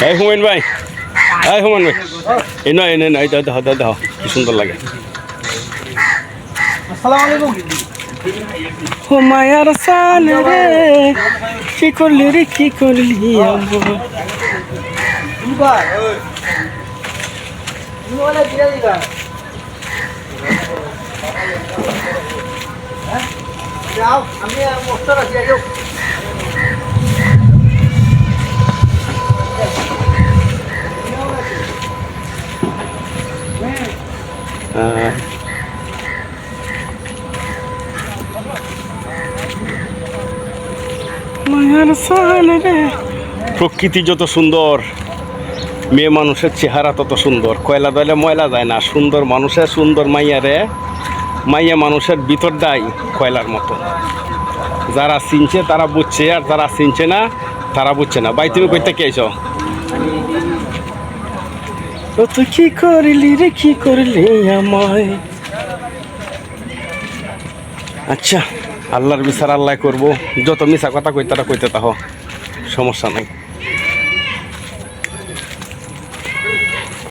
এই হুমায়ুন ভাই এই হুমায়ুন ভাই। এই নয় এই নয় দাও দাও দাও দাও। কি সুন্দর লাগে। আসসালামু আলাইকুম হুমায়ার সান রে কি করলি রে কি করলি হ্যাঁ? যাও আমি প্রকৃতি যত সুন্দর, মেয়ে মানুষের চেহারা তত সুন্দর। কয়লা দলে ময়লা যায় না, সুন্দর মানুষের সুন্দর মাইয়া রে। মাইয়া মানুষের ভিতর দেয় কয়লার মতো। যারা চিনছে তারা বুঝছে, আর যারা চিনছে না, তারা বুঝছে না। ভাই, তুমি কইতে কে ও তুই কি করলি রে, কি করলি আমায়? আচ্ছা আল্লাহর বিচার আল্লাহ করব। যত মিশা কথা কইতারা কইতে তাহ, সমস্যা নাই।